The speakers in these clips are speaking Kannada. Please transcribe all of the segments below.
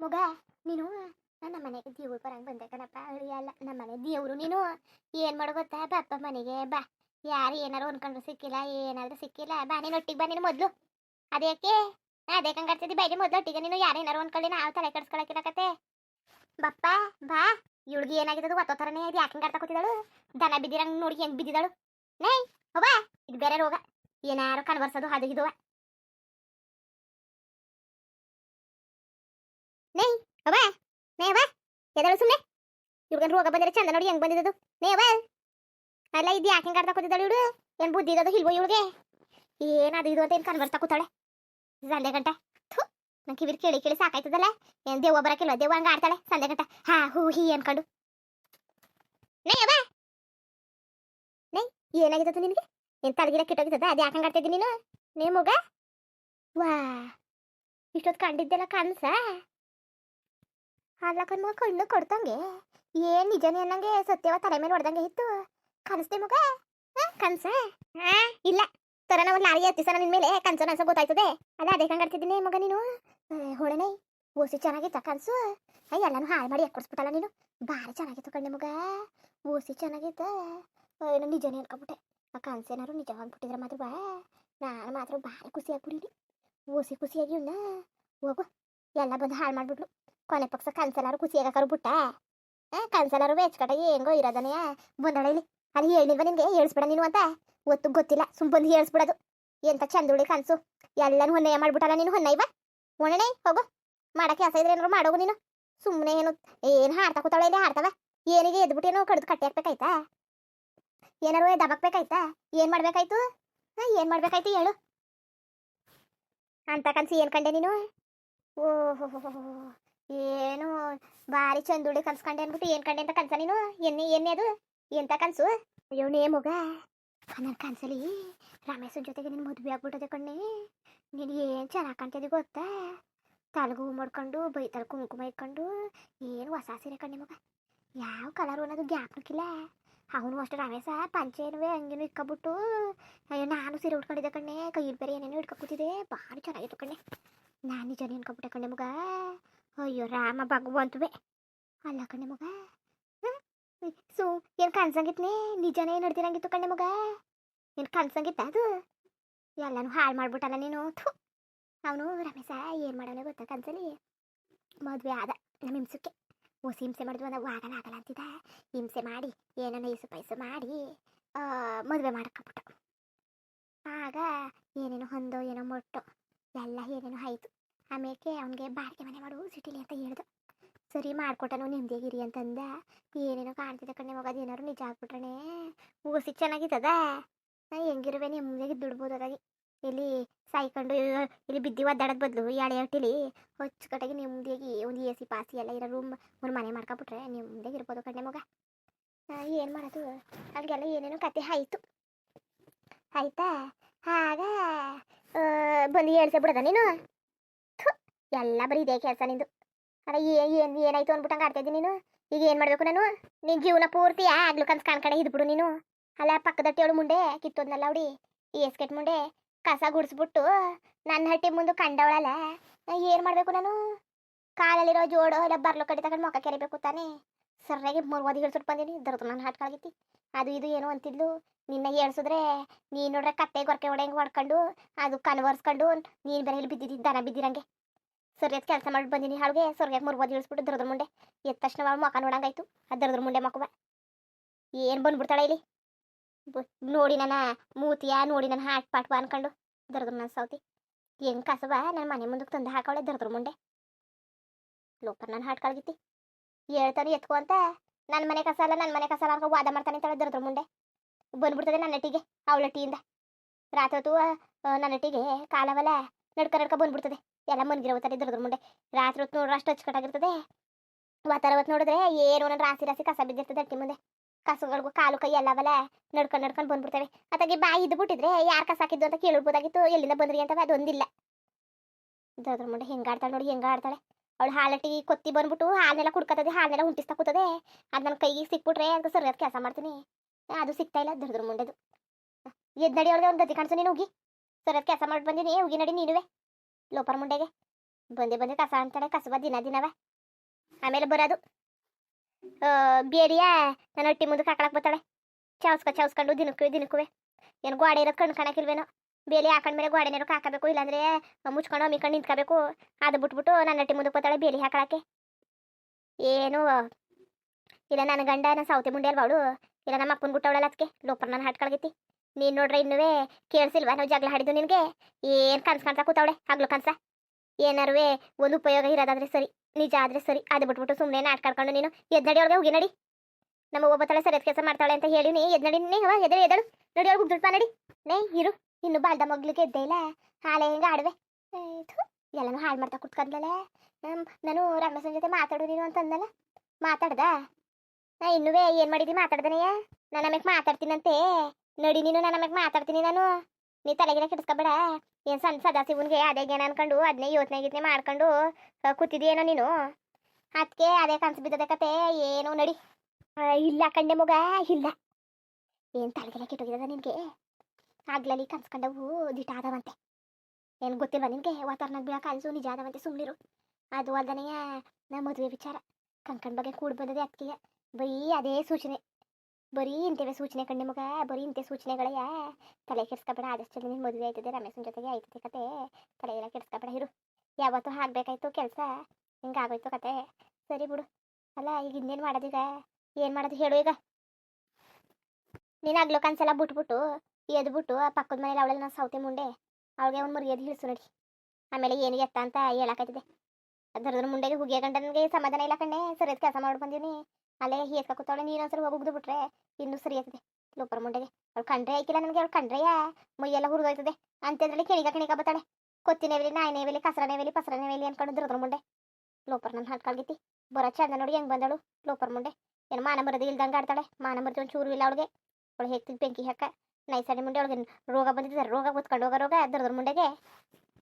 ಮಗ ನೀನು ನನ್ನ ಮನೆಗೆ ದೇವ್ರು ಬರಂಗ್ ಬಂದೆ ಕಣಪ್ಪ ಅಳಿಯಲ್ಲ ನಮ್ಮ ಮನೆ ದೇವ್ರು ನೀನು ಏನ್ ಮಾಡೋ ಗೊತ್ತಾ ಬಾಪ್ಪ ಮನೆಗೆ ಬಾ ಯಾರು ಏನಾರು ಅನ್ಕೊಂಡ್ರು ಸಿಕ್ಕಿಲ್ಲ ಏನಾದ್ರೂ ಸಿಕ್ಕಿಲ್ಲ ಬಾ ನೀನು ಒಟ್ಟಿಗೆ ಬಾ ನೀನು ಮೊದ್ಲು ಅದೇಕೆ ಅದೇ ಕಂಗಾಡ್ತಿದ್ದಿ ಬೈರಿ ಮೊದ್ಲು ಒಟ್ಟಿಗೆ ನೀನು ಯಾರೇನಾರು ಅನ್ಕೊಳ್ಳಿ ನಾವು ತಲೆ ಕೆಡ್ಸ್ಕೊಳಕಿಲ್ಲ ಕತೆ ಬಪ್ಪ ಬಾ ಇವಳಿಗೆ ಏನಾಗಿದ್ದು ಒತ್ತೋ ಥರನೇ ಇದು ಯಾಕೆ ಹಿಂಗಾಡ್ತಾ ಕೂತಿದ್ದಾಳು ದನ ಬಿದ್ದಿರಂಗ್ ನೋಡಿ ಹೆಂಗ್ ಬಿದ್ದಿದಳು ನೈ ಹೋಗ ಇದು ಬೇರೆ ರೋಗ ಏನಾರು ಕನ್ವರ್ಸೋದು ಅದು ಅವ? ನೇ ಅವ? ಎದಳು ಸುಮ್ಮನೆ ಇವ್ರಿಗನ್ ರೋಗ ಬಂದಿರ ಚಂದ ನೋಡಿ ಹೆಂಗ್ ಬಂದಿದ್ದು ನೇ ಅವ? ಅಲ್ಲ, ಇದು ಯಾಕೆ ಹಿಂಗೆ ಆಡ್ತಾ ಕೂತಿದ್ದಾಳು ಇವಳು? ಏನ್ ಬುದ್ಧಿ ಇರೋದು ಇಲ್ವೋ ಇವಳಿಗೆ? ಏನದು ಇದು ಅಂತ ಏನ್ ಕನ್ವರ್ಸ್ತಾ ಕೂತಾಳೆ? ಸಂಜೆ ಗಂಟೆ. ಥು ನಂಗೆ ಕಿವಿರ್ ಕೇಳಿ ಕೇಳಿ ಸಾಕಾಯ್ತದಲ್ಲ? ಏನ್ ದೇವ ಬರಕಿಲ್ಲ ದೇವ ಹಂಗ ಆಡ್ತಾಳೆ? ಸಂದೆ ಗಂಟೆ. ಹಾ, ಹೂ, ಹೀ ಅನ್ಕೊಂಡು. ನೇ ನೈ ಏನಾಗಿದ್ದದು ನಿನಗೆ? ಏನ್ ತಲೆಗಿರ ಕಿಟ್ಟೋಗಿದ್ದದ? ಅದು ಯಾಕೆ ಹಂಗಾಡ್ತಿದ್ದಿ ನೀನು? ನೇ ಮಗ? ವಾ ಇಷ್ಟೊತ್ತು ಕಂಡಿದ್ದೆಲ್ಲ ಕನ್ಸ ಅಲ್ಲ ಮಗ ಕಣ್ಣು ಕೊಡ್ತಂಗೆ. ಏನ್ ನಿಜನೇ ಅನ್ನಂಗೆ ಸತ್ಯವ ತಲೆ ಮೇಲೆ ಹೊಡೆದಂಗೆ ಇತ್ತು. ಕನಸ್ತೆ ಮಗ? ಕನ್ಸ? ಇಲ್ಲ. ತರ ನಾವು ಲಾರಿ ಎತ್ತಿಸನ ನಿನ್ ಮೇಲೆ. ಕನ್ಸು ನನ್ಸ ಗೊತ್ತಾಯ್ತದೆ. ಅಲ್ಲ ಅದೇ ಕಂಗಾಡ್ತಿದ್ದೀನಿ ಮಗ ನೀನು. ಹೊಳೆನೆ, ಓಸಿ ಚೆನ್ನಾಗಿತ್ತ ಕನ್ಸು? ಅಯ್ಯ ಎಲ್ಲಾನು ಹಾಳು ಮಾಡಿ ಹಾಕೊಡ್ಸ್ಬಿಟ್ಟಲ್ಲ ನೀನು. ಭಾರಿ ಚೆನ್ನಾಗಿತ್ತು ಕಣ್ಣೆ ಮಗ. ಓಸಿ ಚೆನ್ನಾಗಿತ್ತ ಏನೋ ನಿಜನೇ ಅನ್ಕೊಬಿಟ್ಟೆ. ಆ ಕನ್ಸೇನಾರು ನಿಜ ಅಂದ್ಬಿಟ್ಟಿದ್ರೆ ಮಾತ್ರ ಬಾ. ನಾನು ಮಾತ್ರ ಭಾರಿ ಖುಷಿ ಆಗ್ಬಿಡಿ ಓಸಿ ಖುಷಿಯಾಗಿ ನಾ ಹೋಗು. ಎಲ್ಲ ಬಂದು ಹಾಳು ಮಾಡ್ಬಿಟ್ಲು. ಕೊನೆ ಪಕ್ಷ ಕನ್ಸಲಾರು ಖುಷಿಯಾಗಕ್ಕಾರು ಬಿಟ್ಟ ಕನ್ಸಲಾರು ವೇಚ್ಕಟ ಹೆಂಗೋ ಇರೋದನೆಯ? ಬಂದಳಿಲಿ. ಅಲ್ಲಿ ಹೇಳಿಲ್ವ ನಿನ್ಗೆ, ಹೇಳ್ಸ್ಬೇಡ ನೀನು ಅಂತ. ಒತ್ತು ಗೊತ್ತಿಲ್ಲ, ಸುಮ್ ಬಂದು ಹೇಳಿಸ್ಬಿಡೋದು. ಎಂತ ಚಂದುಳಿ ಕನ್ಸು. ಎಲ್ಲನೂ ಹೊನ್ನೆಯ ಮಾಡ್ಬಿಟ್ಟಲ್ಲ ನೀನು ಹೊನ್ನ ಇವ ಒಣನೆ ಹೋಗು. ಮಾಡಕ್ಕೆ ಕೆಲಸ ಇದ್ರೆ ಏನಾರು ಮಾಡೋಗು ನೀನು. ಸುಮ್ಮನೆ ಏನು ಏನು ಹಾಡ್ತಾ ಕೂತಾಳೆ ಇಲ್ಲಿ ಹಾಡ್ತಾವ? ಏನಿಗೆ ಎದ್ಬಿಟ್ಟೇನೋ ಕಡ್ದು ಕಟ್ಟಿ ಹಾಕ್ಬೇಕಾಯ್ತಾ? ಏನಾರು ದಬಕ್ಬೇಕಾಯ್ತಾ? ಏನ್ ಮಾಡ್ಬೇಕಾಯ್ತು? ಹಾ ಏನ್ ಮಾಡ್ಬೇಕಾಯ್ತು ಹೇಳು. ಅಂತ ಕನ್ಸಿ ಏನ್ ಕಂಡೆ ನೀನು? ಓಹೋ ಏನು ಭಾರಿ ಚಂದುಳಿ ಕನ್ಸ್ ಕಂಡೆ ಅನ್ಬಿಟ್ಟು ಏನು ಕಂಡೆ ಅಂತ ಕನ್ಸ ನೀನು? ಎನ್ನೆ ಎನ್ನೇ ಅದು? ಎಂತ ಕನ್ಸು? ಅಯ್ಯೋ ನೇ ಮಗ. ನನ್ನ ಕನ್ಸಲಿ ರಮೇಶನ ಜೊತೆಗೆ ನಿನ್ನ ಮದುವೆ ಆಗ್ಬಿಟ್ಟದೆ ಕಣ್ಣೆ. ನೀನು ಏನು ಚೆನ್ನಾಗಿ ಕಾಣ್ತಿದ್ದಿ ಗೊತ್ತಾ? ತಲೆಗೂ ಮಾಡ್ಕೊಂಡು, ಬೈತಲ್ ಕುಂಕುಮ ಇಟ್ಕೊಂಡು, ಏನು ಹೊಸ ಸೀರೆ ಕಣ್ಣೆ ಮಗ. ಯಾವ ಕಲರು ಅನ್ನೋದು ಜ್ಞಾಪನಕ್ಕಿಲ್ಲ ಅವನು ಅಷ್ಟು ರಮೇಶ ಪಂಚೇನುವೆ ಹಂಗೇನು ಇಟ್ಕೊಬಿಟ್ಟು ಅಯ್ಯೋ ನಾನು ಸೀರೆ ಉಟ್ಕೊಂಡಿದ್ದೆ ಕಣ್ಣೆ, ಕೈಯಲ್ಲಿ ಬೇರೆ ಏನೇನೋ ಕೂತಿದ್ದೆ. ಭಾರಿ ಚೆನ್ನಾಗಿತ್ತು ಕಣ್ಣೆ. ನಾನು ನಿಜ ಅನ್ಕೊಬಿಟ್ಟೆ ಕಣ್ಣೆ ಮಗ. ಅಯ್ಯೋ ರಾಮ ಭಗವಂತುವೆ ಅಲ್ಲ ಕಣ್ಣೆ ಮಗ? ಸು ಏನು ಕನ್ಸಂಗಿತ್ನೇ ನಿಜನೇ ನಡ್ದಿರಂಗಿತ್ತು ಕಣ್ಣೆ ಮಗ ಏನು ಕನ್ಸಂಗಿತ್ತ ಅದು ಎಲ್ಲನೂ ಹಾಳು ಮಾಡ್ಬಿಟ್ಟಲ್ಲ ನೀನು ಥೂ ಅವನು ರಮೇಶ ಏನು ಮಾಡೋಣ ಗೊತ್ತಾ ಕನ್ಸಲಿ ಮದುವೆ ಆದ ನಮ್ಮ ಹಿಂಸಕ್ಕೆ ಓ ಹಿಂಸೆ ಮಾಡಿದ್ವಿ ಅಂದ್ರೆ ಆಗಲ್ಲ ಆಗಲ್ಲ ಅಂತಿದ್ದ ಹಿಂಸೆ ಮಾಡಿ ಏನನ್ನ ಇಸು ಪೈಸು ಮಾಡಿ ಮದುವೆ ಮಾಡ್ಕೊಬಿಟ್ಟು ಆಗ ಏನೇನೋ ಹೊಂದೋ ಏನೋ ಮೊಟ್ಟು ಎಲ್ಲ ಏನೇನೋ ಆಯಿತು ಆಮೇಲೆ ಅವನಿಗೆ ಬಾಡಿಗೆ ಮನೆ ಮಾಡು, ಸಿಟಿಲಿ ಅಂತ ಹೇಳ್ದು. ಸರಿ ಮಾಡ್ಕೊಟ್ಟನು ನೆಮ್ಮದಿಯಾಗಿರಿ ಅಂತಂದ. ಏನೇನೋ ಕಾಣ್ತಿದ್ದೆ ಕಣ್ಣೆ ಮಗ ಅದೇನಾರು ನಿಜ ಆಗ್ಬಿಟ್ರಣೆ ಊಸಿ ಚೆನ್ನಾಗಿತ್ತದ? ನಾ ಹೆಂಗಿರುವೆ ನೆಮ್ಮದಿಯಾಗಿ ದುಡ್ಬೋದು ಅದಾಗಿ ಇಲ್ಲಿ ಸಾಯ್ಕೊಂಡು, ಇಲ್ಲಿ ಬಿದ್ದಿ ಒದ್ದಾಡೋದ್ ಬದಲು ಎಳೆ ಹೊಟ್ಟಿಲಿ. ಹೊಚ್ಚುಕಟ್ಟಾಗಿ ನೆಮ್ಮದಿಯಾಗಿ ಒಂದು ಎ ಸಿ, ಪಾಸಿ ಎಲ್ಲ ಇರೋ ರೂಮ್ ಒಂದು ಮನೆ ಮಾಡ್ಕೊಬಿಟ್ರೆ ನೆಮ್ಮದಿಯಾಗಿ ಇರ್ಬೋದು ಕಣ್ಣೆ ಮಗ. ಏನು ಮಾಡೋದು? ಅಲ್ಲಿಗೆಲ್ಲ ಏನೇನೋ ಕತೆ ಆಯಿತು. ಆಯ್ತಾ? ಆಗ ಬಂದು ಹೇಳ್ಸೇ ಬಿಡದ ನೀನು? ಎಲ್ಲ ಬರೀ ಇದೇ ಕೆಲಸ ನಿಂದು. ಅಲ್ಲ ಏನ್ ಏನ್, ಏನಾಯ್ತು ಅಂದ್ಬಿಟ್ಟಂಗೆ ಆಡ್ತಾ ಇದ್ದೀನಿ ನೀನು? ಈಗ ಏನು ಮಾಡಬೇಕು ನಾನು? ನಿನ್ನ ಜೀವನ ಪೂರ್ತಿ ಆಗ್ಲು ಕನ್ಸ್ ಕಾಣ್ಕಡೆ ಇದ್ಬಿಡು ನೀನು. ಅಲ್ಲ ಅವಳು ಮುಂಡೆ ಕಿತ್ತೋದ್ನಲ್ಲ ಅವಡಿ ಈ ಎಸ್ಕೆಟ್ ಮುಂಡೆ ಕಸ ಗುಡಿಸ್ಬಿಟ್ಟು ನನ್ನ ಹಟ್ಟಿ ಮುಂದೆ ಕಂಡವಳಲ್ಲ. ಏನು ಮಾಡಬೇಕು ನಾನು? ಕಾಲಲ್ಲಿರೋ ಜೋಡು ಎಲ್ಲ ಬರ್ಲು ಕಡೆ ತಗೊಂಡು ಮೊಕ್ಕ ಕೆರಿಬೇಕು ತಾನೇ. ಸರಿಯಾಗಿ ಮೂರು ಓದಿ ಹೇಳ್ಸುಟ್ಟು ಬಂದೀನಿ. ದರ್ದು ನನ್ನ ಹಾಟ್ಕಾಗಿತ್ತಿ ಅದು ಇದು ಏನೋ ಅಂತಿದ್ಲು. ನಿನ್ನ ಹೇಳ್ಸಿದ್ರೆ ನೀನು ನೋಡ್ರೆ ಕತ್ತೆ ಗೊರಕೆ ಹೊಡೆಂಗೆ ಹೊಡ್ಕೊಂಡು, ಅದು ಕನ್ವರ್ಸ್ಕೊಂಡು ನೀನು ಬೇರೆ ಇಲ್ಲಿ ಬಿದ್ದಿದ್ದಿ ದನ ಬಿದ್ದಿರಂಗೆ. ಸರಿಯಾದ ಕೆಲಸ ಮಾಡಿ ಬಂದಿನಿ. ಹಾಳುಗೆ ಸರಿಯಾಗಿ ಮುರ್ಬೋದು ಇಳಿಸ್ಬಿಟ್ಟು ದರದ್ರ ಮುಂಡೆ ಎದ್ದ ತಕ್ಷಣ ಅವಳು ಮುಖ ನೋಡಂಗಾಯ್ತು. ಆ ದರದ್ರ ಮುಂಡೆ ಮಕ್ಕವ ಏನು ಬಂದ್ಬಿಡ್ತಾಳೆ ಇಲ್ಲಿ? ನೋಡಿ ನನ್ನ ಮೂತಿಯ, ನೋಡಿ ನನ್ನ ಹಾಟ್ ಪಾಟ್ವ ಅನ್ಕೊಂಡು ದರದ್ರ ನನ್ನ ಸೌತಿ ಏನ್ ಕಸವ? ನನ್ನ ಮನೆ ಮುಂದಕ್ಕೆ ತಂದು ಹಾಕವಳೆ ದರದ್ರ ಮುಂಡೆ. ಲೋಕರ್ ನನ್ನ ಹಾಟ್ ಕಳಗಿತ್ತಿ ಹೇಳ್ತಾನೆ ಎತ್ಕೊ ಅಂತ. ನನ್ನ ಮನೆ ಕಸ ಅಲ್ಲ ನನ್ನ ಮನೆ ಕಸ ಅಲ್ಲ ವಾದ ಮಾಡ್ತಾನೆ ಅಂತಾಳೆ ದರದ್ರ ಮುಂಡೆ. ಬಂದ್ಬಿಡ್ತದೆ ನನ್ನ ಅಟ್ಟಿಗೆ, ಅವಳ ಟೀಯಿಂದ ರಾತ್ರಿ ಹೊತ್ತು ನನ್ನ ನಟಿಗೆ ಕಾಲವಲ್ಲ ನಡ್ಕ ನಡ್ಕ ಬಂದ್ಬಿಡ್ತದೆ. ಎಲ್ಲ ಮನ್ಗಿರೋತಾರೆ ದರ್ದ್ರ ಮುಂದೆ. ರಾತ್ರಿ ಹೊತ್ತು ನೋಡ್ರೆ ಅಷ್ಟು ಅಚ್ಚುಕಟ್ಟಾಗಿರ್ತದೆ. ವಾತಾರ ಹೊತ್ತು ನೋಡಿದ್ರೆ ಏನು ನನ್ನ ರಾಸಿ ರಾಸಿ ಕಸ ಬಿದ್ದಿರ್ತದೆ ಅಟ್ಟಿ ಮುಂದೆ. ಕಸಗಳಿಗೂ ಕಾಲು ಕೈ ಎಲ್ಲವಲ್ಲ ನಡ್ಕೊಂಡು ನಡ್ಕೊಂಡು ಬಂದ್ಬಿಡ್ತವೆ. ಅತ್ತಾಗಿ ಬಾಯಿ ಇದ್ದು ಬಿಟ್ಟಿದ್ರೆ ಯಾರು ಕಸ ಹಾಕಿದ್ದು ಅಂತ ಕೇಳಿರ್ಬೋದಾಗಿತ್ತು ಎಲ್ಲಿಂದ ಬಂದ್ರಿ ಅಂತವೆ ಅದೊಂದಿಲ್ಲ. ಮುಂಡೆ ಹೆಂಗಾಡ್ತಾಳೆ ನೋಡಿ ಹೆಂಗಾಡ್ತಾಳೆ ಅವಳು ಹಾಲಟ್ಟಿ ಕೊತ್ತಿ ಬಂದ್ಬಿಟ್ಟು ಹಾಲನ್ನೆಲ್ಲ ಕುಡ್ಕತ್ತದೆ ಹಾಲನ್ನೆಲ್ಲ ಹುಂಟಿಸ್ತಾ ಕೂತದೆ. ಅದು ನನ್ನ ಕೈಗೆ ಸಿಕ್ಬಿಟ್ರೆ ಅದಕ್ಕೆ ಸರಿಯಾದ ಕೆಲಸ ಮಾಡ್ತೀನಿ. ಅದು ಸಿಗ್ತಾ ಇಲ್ಲ ದರ್ದ್ರ ಮುಂಡೆದು ಎದ್ ನಡಿ ಅವಳಿಗೆ ಒಂದು ಗತಿ ಕಾಣಿಸು ನೀನು ಹೋಗಿ. ಸರಿಯಾದ ಕೆಲಸ ಮಾಡಿ ಬಂದಿನಿ, ಹೋಗಿ ನಡಿ ನೀನುವೆ. ಲೋಪರ್ ಮುಂಡೆಗೆ. ಬಂದೆ ಬಂದೆ ಕಸ ಅಂತಾಳೆ ಕಸಬ ದಿನ ದಿನವ. ಆಮೇಲೆ ಬರೋದು. ಬೇರಿಯ ನನ್ನ ಹೊಟ್ಟಿ ಮುಂದಕ್ಕೆ ಹಾಕೊಳಕ್ ಬತ್ತಾಳೆ ಚೌಸ್ಕ ಚೌಸ್ಕೊಂಡು ದಿನಕ್ಕೂ ದಿನಕ್ಕೂ ಏನು ಗೋಡೆ ಇರೋದು ಕಣ್ಣು ಕಾಣಕ್ಕಿಲ್ವೇನೋ ಬೇಲಿ ಹಾಕೊಂಡ್ಮೇಲೆ ಗೋಡೆ ನೆರಕ್ಕೆ ಹಾಕಬೇಕು ಇಲ್ಲಾಂದ್ರೆ ಮುಚ್ಕೊಂಡು ಅಮ್ಮಿಕೊಂಡು ನಿಂತ್ಕೋಬೇಕು. ಅದು ಬಿಟ್ಬಿಟ್ಟು ನನ್ನ ಹೊಟ್ಟಿ ಮುಂದಕ್ಕೆ ಬರ್ತಾಳೆ ಬೇಲಿ ಹಾಕೊಳಕ್ಕೆ. ಏನು? ಇಲ್ಲ, ನನ್ನ ಗಂಡ ನನ್ನ ಸೌತೆ ಮುಂಡೆ ಅಲ್ವಾ ಅವಳು? ಇಲ್ಲ, ನಮ್ಮ ಅಪ್ಪನ ಗುಟ್ಟವಳಲ್ಲ ಅದಕ್ಕೆ? ಲೋಪರ್ ನನ್ನ ಹಾಟ್ಕೊಳಗೈತಿ ನೀನು ನೋಡ್ರೆ ಇನ್ನುವೇ ಕೇಳಿಸಿಲ್ವಾ ನಾವು ಜಗಳ ಹಾಡಿದ್ದು ನಿನಗೆ? ಏನ್ ಕನ್ಸ್ ಕಾಣ್ತಾ ಕೂತಾವಳೆ? ಹಗ್ಲು ಕನ್ಸ? ಏನಾರುವೆ ಒಂದು ಉಪಯೋಗ ಇರೋದಾದ್ರೆ ಸರಿ, ನಿಜ ಆದ್ರೆ ಸರಿ, ಅದು ಬಿಟ್ಬಿಟ್ಟು ಸುಮ್ಮನೆ ನಾಟ್ಕಾಡ್ಕೊಂಡು ನೀನು ಎದ್ದಡಿ ಒಳಗೆ ಹೋಗಿ ನಡಿ. ನಮ್ಮ ಒಬ್ಬತ್ತಳೆ ಸರಿಯಾದ ಕೆಲಸ ಮಾಡ್ತಾಳೆ ಅಂತ ಹೇಳಿ ನೀ ಎದ್ನಡಿ ನೀ ಹವ ಎದಳು ಎದಳು ನಡಿ ಒಳಗೆ ಉಗ್ದುಳ್ಪ ನಡಿ. ನೇ, ಇರು, ಇನ್ನು ಬಾಲ್ದ ಮಗ್ಲಿಗೆ ಎದ್ದೆ ಇಲ್ಲ ಹಾಳೆ ಹೆಂಗೆ ಆಡುವೆ. ಎಲ್ಲನೂ ಹಾಳು ಮಾಡ್ತಾ ಕುತ್ಕೊಂಡ್ಲಲ್ಲ ನಾನು ರಮೇಶನ್ ಜೊತೆ ಮಾತಾಡು ನೀನು ಅಂತ ಅಂದಲ್ಲ ಮಾತಾಡ್ದ? ನಾ ಇನ್ನುವೇ ಏನ್ ಮಾಡಿದಿ ಮಾತಾಡ್ದನೆಯ ನಾನು ಆಮೇಲೆ ಮಾತಾಡ್ತೀನಂತೆ. ನಡಿ ನೀನು ನಾನು ಆಮೇಲೆ ಮಾತಾಡ್ತೀನಿ ನಾನು. ನೀ ತಲೆಗಿನ ಕೆಡಿಸ್ಕೊಬೇಡ. ಏನು ಸಣ್ಣ ಸದಾಸಿವನ್ಗೆ ಅದೇ ಏನ ಅನ್ಕೊಂಡು ಅದನ್ನೇ ಯೋಚನೆ ಗೀತನೆ ಮಾಡ್ಕೊಂಡು ಕೂತಿದ್ಯೇನೋ ನೀನು? ಅದಕ್ಕೆ ಅದೇ ಕನ್ಸು ಬಿದ್ದದ ಕತೆ, ಏನು ನಡಿ. ಇಲ್ಲ ಕಂಡೆ ಮಗ, ಇಲ್ಲ. ಏನು ತಲೆಗೆಲ್ಲ ಕೆಟ್ಟೋಗಿದ ನಿನಗೆ? ಆಗ್ಲಲ್ಲಿ ಕನ್ಸ್ಕೊಂಡವು ದಿಟ ಆದವಂತೆ. ಏನು ಗೊತ್ತಿಲ್ಲ ನಿನಗೆ? ವಾತಾವರಣ ಬೀಳೋ ಕನಸು ನಿಜ ಆದವಂತೆ ಸುಮ್ಮನಿರು ಅದು ಅಲ್ದನೆಯ ನಮ್ಮ ಮದುವೆ ವಿಚಾರ. ಕಂಕಣ್ ಬಗ್ಗೆ ಕೂಡ್ ಬಂದದೆ ಅದಕ್ಕೆ ಬೈ ಅದೇ ಸೂಚನೆ. ಬರೀ ಇಂಥವೇ ಸೂಚನೆ ಕಣ್ಣೆ ಮಗ, ಬರೀ ಇಂಥ ಸೂಚನೆಗಳೇ. ತಲೆ ಕೆಡ್ಸ್ಕೊಬೇಡ ಆದಷ್ಟು ನಿನ್ನ ಮದುವೆ ಆಯ್ತದೆ, ರಮೇಶನ ಜೊತೆಗೆ ಆಯ್ತದೆ ಕತೆ. ತಲೆ ಎಲ್ಲ ಕೆಡ್ಸ್ಕೊಬೇಡ ಇರು. ಯಾವತ್ತೂ ಆಗ್ಬೇಕಾಯ್ತು ಕೆಲಸ. ಹಿಂಗಾಗೋಯ್ತು ಕತೆ. ಸರಿ ಬಿಡು. ಅಲ್ಲ, ಈಗ ಇನ್ನೇನು ಮಾಡೋದೀಗ ಏನು ಮಾಡೋದು ಹೇಳು ಈಗ. ನೀನು ಆಗ್ಲೋ ಕನ್ಸೆಲ್ಲ ಬಿಟ್ಬಿಟ್ಟು ಎದ್ಬಿಟ್ಟು ಪಕ್ಕದ ಮನೇಲಿ ಅವಳೆಲ್ಲ ನಾನು ಸೌತೆ ಮುಂಡೆ, ಅವಳಿಗೆ ಒಂದು ಮರ್ಯಾದೆ ಹಿಡಿಸು ನೋಡಿ. ಆಮೇಲೆ ಏನು ಎತ್ತ ಅಂತ ಹೇಳಕತ್ತಿದೆ ಅದರದ್ರ ಮುಂಡೆಗೆ ಹುಗಿಯ ಗಂಡನಿಗೆ ಸಮಾಧಾನ ಇಲ್ಲ ಕಣ್ಣೆ, ಸರಿಯಾದ ಕೆಲಸ ಮಾಡಿ ಬಂದೀನಿ ಅಲ್ಲೇ ಹೇಸ್ಕ ಕೂತಾಳೆ ನೀನು ಒಂದ್ಸರಿ ಹೋಗಿ ಉಗ್ದು ಬಿಟ್ರೆ ಇನ್ನೂ ಸರಿ ಆಗ್ತದೆ. ಲೋಪರ್ ಮುಂಡೆಗೆ. ಅವ್ಳು ಕಂಡ್ರೆ ಆಯ್ಕಿಲ್ಲ ನನಗೆ, ಅವ್ಳು ಕಂಡ್ರೆಯ? ಮೈಯೆಲ್ಲ ಹುರಿದೋಯ್ತದೆ. ಅಂತಂದ್ರೆ ಕೆಣಿಗ ಕೆಣಿಗ ಬತ್ತಾಳೆ. ಕೊತ್ತಿನೇವೆಲಿ ನಾಯಿನೇವೆಲಿ ಕಸರನೇವೆಲಿ ಪಸರನೇವೆಲಿ ಅನ್ಕೊಂಡು ದುರ್ದ್ರ ಮುಂಡೆ. ಲೋಪರ್ ನನ್ನ ಹಾಟ್ಕಾಳ್ಗಿತ್ತಿ ಬರೋ ಚಂದ ನೋಡಿ ಹೆಂಗ್ ಬಂದಳು ಲೋಪರ್ ಮುಂಡೆ. ಏನು ಮಾನ ಮರದ ಇಲ್ದಂಗ ಆಡ್ತಾಳೆ. ಮಾನ ಮರದಿ ಒಂದು ಚೂರು ಇಲ್ಲ ಅವಳಿಗೆ. ಅವಳು ಹೇಗ್ತಿದ್ ಬೆಂಕಿ ಹಾಕ. ನೈಸಡಿ ಮುಂಡೆ ಅವಳಿಗೆ ರೋಗ ಬಂದಿದ್ದಾರೆ ರೋಗ ಕೂತ್ಕೊಂಡು ಹೋಗೋ ರೋಗ ದುರ್ದ್ರ ಮುಂಡೆಗೆ.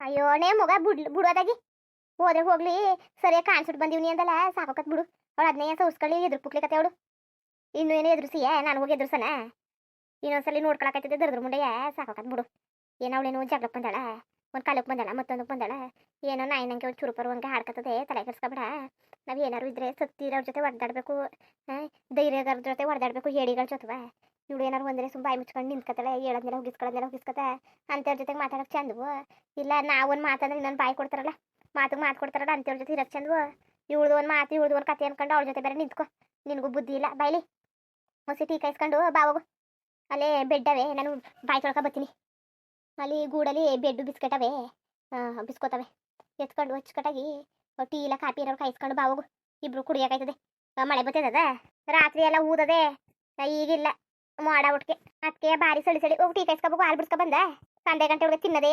ಅಯ್ಯೋ, ನೇ ಮಗ ಬಿಡ್, ಬಿಡೋದಾಗಿ. ಹೋದ್ರೆ ಹೋಗ್ಲಿ. ಸರಿಯಾಗಿ ಕಾಣಿಸ್ಬಿಟ್ಟು ಬಂದಿವ್ನಿ ಅಂದಲ್ಲ, ಸಾಕೋಕತ್ ಬಿಡು. ಅವಳು ಅದನ್ನೇ ಉಸ್ಕಳಿ ಎದುರು ಪುಕ್ಲಿಕತ್ತೆ ಅವಳು. ಇನ್ನು ಏನೋ ಎದುರಿಸಿಯ ನಾನು ಹೋಗಿ ಎದುರ್ಸನ? ಇನ್ನೊಂದ್ಸಲಿ ನೋಡ್ಕೊಳಕತ್ತಿದ್ದೆ ದರ್ದ್ರ ಮುಂಡೆಯ, ಸಾಕೋಕತ್ ಬಿಡು. ಏನೋ ಅವಳೇನೋ ಜಗಳಕ್ಕೆ ಬಂದಾಳ, ಒಂದು ಕಾಲಕ್ಕೆ ಬಂದಾಳ ಮತ್ತೊಂದಕ್ಕೆ ಬಂದಾಳ, ಏನೋ ನಾಯಿ ನಂಗೆ ಒಂದು ಚುರುಪರು ಹಂಗೆ ಹಾಡ್ಕತ್ತದೆ, ತಲೆ ಕೆಡ್ಸ್ಕೊಬೇಡ. ನಾವು ಏನಾರು ಇದ್ರೆ ಸತ್ತಿರೋರ್ ಜೊತೆ ಒಡ್ದಾಡಬೇಕು ಧೈರ್ಯಗಾರ ಜೊತೆ ಹೊಡೆದಾಡ್ಬೇಕು ಹೇಳಿಗಳ ಜೊತೆವ? ಇವಳು ಏನಾರು ಒಂದರೆ ಸುಮ್ಮ ಬಾಯಿ ಮುಚ್ಕೊಂಡು ನಿಂತ್ಕತಾಳೆ ಹೇಳೋದ್ನೆಲ್ಲ ಹೋಗಿಸ್ಕೊಳ್ಳೋದ್ನೆಲ್ಲ ಹೋಗಿಸ್ಕತ ಅಂಥವ್ರ ಜೊತೆಗೆ ಮಾತಾಡಕ್ಕೆ ಚಂದವು. ಇಲ್ಲ ನಾವು ಒಂದು ಮಾತಾಡಿದ್ರೆ ಇನ್ನೊಂದು ಬಾಯಿ ಕೊಡ್ತಾರಲ್ಲ, ಮಾತಿಗೆ ಮಾತು ಕೊಡ್ತಾರಲ್ಲ ಅಂಥವ್ರ ಜೊತೆ ಇರೋಕ್ಕೆ ಚಂದವು. ಇವಳ್ದು ಒಂದು ಮಾತು, ಇವಳ್ದು ಒಂದು ಕತೆ ಅನ್ಕೊಂಡು ಅವಳ ಜೊತೆ ಬೇರೆ ನಿಂತ್ಕೊ. ನಿನಗೂ ಬುದ್ಧಿ ಇಲ್ಲ. ಬಾಯ್ಲಿ ಹೊಸಿ ಟೀ ಕಾಯಿಸ್ಕೊಂಡು ಬಾವಾಗು ಅಲ್ಲೇ ಬೆಡ್ ಅವೆ ನಾನು ಬಾಯಿ ತೊಳ್ಕೊ ಬರ್ತೀನಿ. ಅಲ್ಲಿ ಗೂಡಲ್ಲಿ ಬೆಡ್ಡು ಬಿಸ್ಕೆಟ್ ಅವೆ ಬಿಸ್ಕೋತವೆ. ಎತ್ಕೊಂಡು ಹಚ್ಕಟ್ಟಾಗಿ ಟೀ ಇಲ್ಲ, ಕಾಫಿ ಇರೋ ಕಾಯಿಸ್ಕೊಂಡು ಬಾವಾಗು ಇಬ್ರು ಕುಡಿಯೋಕಾಯ್ತದೆ ಮಳೆ ಬರ್ತದ ರಾತ್ರಿ ಎಲ್ಲ ಊದದೆ. ಈಗಿಲ್ಲ. ಮಾಡ ಒಟ್ಟಿಗೆ ಅದಕ್ಕೆ ಭಾರಿ ಸಳಿ ಸಳಿ ಹೋಗಿ, ಟೀ ಕಾಯಿಸ್ಕೊಬೇಕು ಹಾಲು ಬಿಡ್ಸ್ಕೊ ಬಂದ. ಸಂದೆ ಗಂಟೆ ಒಳಗೆ ತಿನ್ನದೇ.